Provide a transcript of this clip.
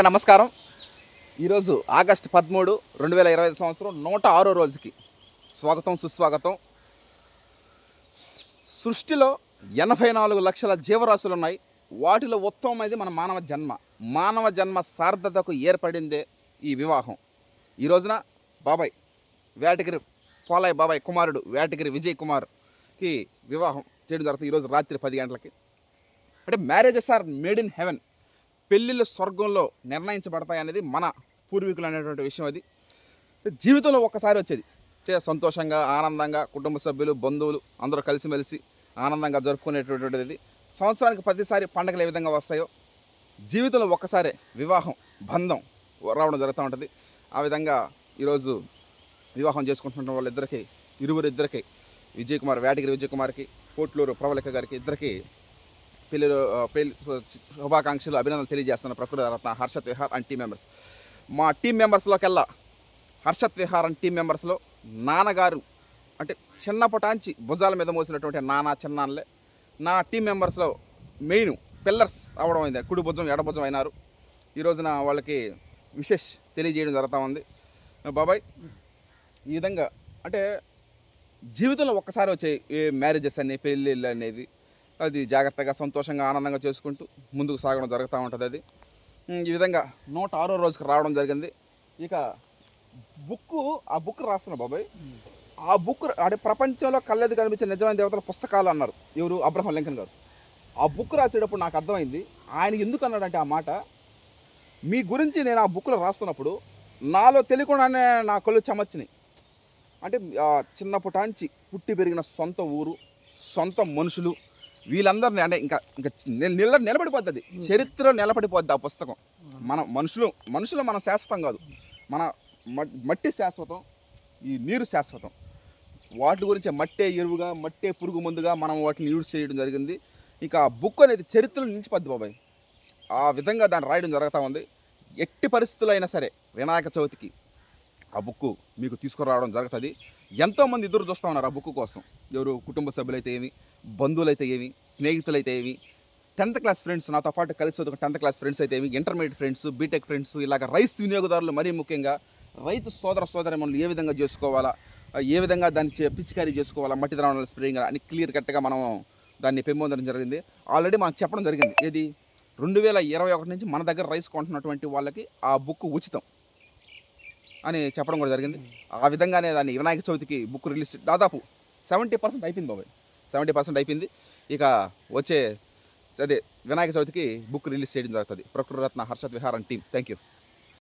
నమస్కారం. ఈరోజు ఆగస్టు పదమూడు రెండు వేల ఇరవై ఐదు సంవత్సరం నూట ఆరో రోజుకి స్వాగతం సుస్వాగతం. సృష్టిలో ఎనభై నాలుగు లక్షల జీవరాశులు ఉన్నాయి. వాటిలో ఉత్తమమైనది మన మానవ జన్మ. మానవ జన్మ సార్థతకు ఏర్పడిందే ఈ వివాహం. ఈ రోజున బాబాయ్ వేటగిరి పోలాయ్ బాబాయ్ కుమారుడు వేటగిరి విజయ్ కుమార్కి వివాహం చేయడం జరుగుతుంది ఈరోజు రాత్రి పది గంటలకి. అంటే marriages are made in heaven. పెళ్ళిళ్ళ స్వర్గంలో నిర్ణయించబడతాయి అనేది మన పూర్వీకులు అనేటువంటి విషయం అది. జీవితంలో ఒక్కసారి వచ్చేది. చే సంతోషంగా ఆనందంగా కుటుంబ సభ్యులు బంధువులు అందరూ కలిసిమెలిసి ఆనందంగా జరుపుకునేటటువంటిది సంవత్సరానికి ప్రతిసారి పండగలు ఏ విధంగా వస్తాయో జీవితంలో ఒక్కసారే వివాహం బంధం రావడం జరుగుతూ ఉంటుంది. ఆ విధంగా ఈరోజు వివాహం చేసుకుంటున్న వాళ్ళిద్దరికీ ఇరువురిద్దరికి విజయ్ కుమార్ వేటగిరి విజయ్ కుమార్కి పోట్లూరు ప్రవళిక గారికి ఇద్దరికి పెళ్ళి పెళ్ళి శుభాకాంక్షలు అభినందనలు తెలియజేస్తున్న Prakruti Ratna Harshat Vihar and team members మా టీం మెంబర్స్లోకెల్లా హర్షత్ విహార్ అండ్ టీం మెంబర్స్లో నాన్నగారు అంటే చిన్నపటాంచి భుజాల మీద మోసినటువంటి నాన్న చిన్నాన్నలే నా టీం మెంబర్స్లో మెయిన్ పిల్లర్స్ అవడం అయింది. కుడి భుజం ఎడభుజం అయినారు. ఈ రోజున వాళ్ళకి విశేష్ తెలియజేయడం జరుగుతూ ఉంది. బాబాయ్ ఈ విధంగా అంటే జీవితంలో ఒక్కసారి వచ్చే మ్యారేజెస్ అన్ని పెళ్ళిళ్ళు అనేది అది జాగ్రత్తగా సంతోషంగా ఆనందంగా చేసుకుంటూ ముందుకు సాగడం జరుగుతూ ఉంటుంది అది. ఈ విధంగా నూట ఆరో రోజుకి రావడం జరిగింది. ఇక బుక్ ఆ బుక్ రాస్తున్నా బాబాయ్. ఆ బుక్ అంటే ప్రపంచంలో కళ్ళెది కనిపించే నిజమైన దేవతల పుస్తకాలు అన్నారు ఎవరు? అబ్రహం లింకన్ గారు. ఆ బుక్ రాసేటప్పుడు నాకు అర్థమైంది ఆయన ఎందుకు అన్నాడంటే ఆ మాట మీ గురించి నేను ఆ బుక్లో రాస్తున్నప్పుడు నాలో తెలియకుండానే నా కళ్ళు చెమర్చినాయి. అంటే చిన్నప్పటాంచి పుట్టి పెరిగిన సొంత ఊరు సొంత మనుషులు వీళ్ళందరినీ అంటే ఇంకా ఇంకా నిల నిల నిలబడిపోతుంది చరిత్రలో నిలబడిపోద్ది ఆ పుస్తకం. మన మనుషులు మనుషులు మన శాశ్వతం కాదు. మన మట్- మట్టి శాశ్వతం ఈ నీరు శాశ్వతం. వాటి గురించి మట్టే ఎరువుగా మట్టే పురుగు మందుగా మనం వాటిని యూజ్ చేయడం జరిగింది. ఇక ఆ బుక్ అనేది చరిత్రలో నిలిచిపోద్ది బాబాయ్. ఆ విధంగా దాన్ని రాయడం జరుగుతూ ఉంది. ఎట్టి పరిస్థితుల్లో అయినా సరే వినాయక చవితికి ఆ బుక్ మీకు తీసుకురావడం జరుగుతుంది. ఎంతోమంది ఎదురు చూస్తూ ఉన్నారు ఆ బుక్ కోసం. ఎవరు కుటుంబ సభ్యులైతే ఏమి బంధువులైతే ఏమి స్నేహితులైతే ఏమి టెన్త్ క్లాస్ ఫ్రెండ్స్ నాతో పాటు కలిసి చదువుకున్న టెన్త్ క్లాస్ ఫ్రెండ్స్ అయితే ఏమి ఇంటర్మీడియట్ ఫ్రెండ్స్ బీటెక్ ఫ్రెండ్స్ ఇలాగ రైస్ వినియోగదారులు మరీ ముఖ్యంగా రైతు సోదర సోదరి ఏ విధంగా చేసుకోవాలా ఏ విధంగా దాన్ని చే- పిచికారీ చేసుకోవాలా మట్టి ద్రావణాలు స్ప్రేయింగ్ అని క్లియర్ కట్గా మనం దాన్ని పెంపొందడం జరిగింది. ఆల్రెడీ మనం చెప్పడం జరిగింది. ఏది? రెండు వేల ఇరవై ఒకటి నుంచి మన దగ్గర రైస్ కొంటున్నటువంటి వాళ్ళకి ఆ బుక్ ఉచితం. అని చెప్పడం కూడా జరిగింది. ఆ విధంగానే దాన్ని వినాయక చవితికి బుక్ రిలీజ్ దాదాపు సెవెంటీ పర్సెంట్ అయిపోయింది బాబాయ్. సెవెంటీ పర్సెంట్ అయిపోయింది. ఇక వచ్చే అదే వినాయక చవితికి బుక్ రిలీజ్ చేయడం జరుగుతుంది. ప్రకృతి రత్న హర్షత్ విహారం టీం థ్యాంక్ యూ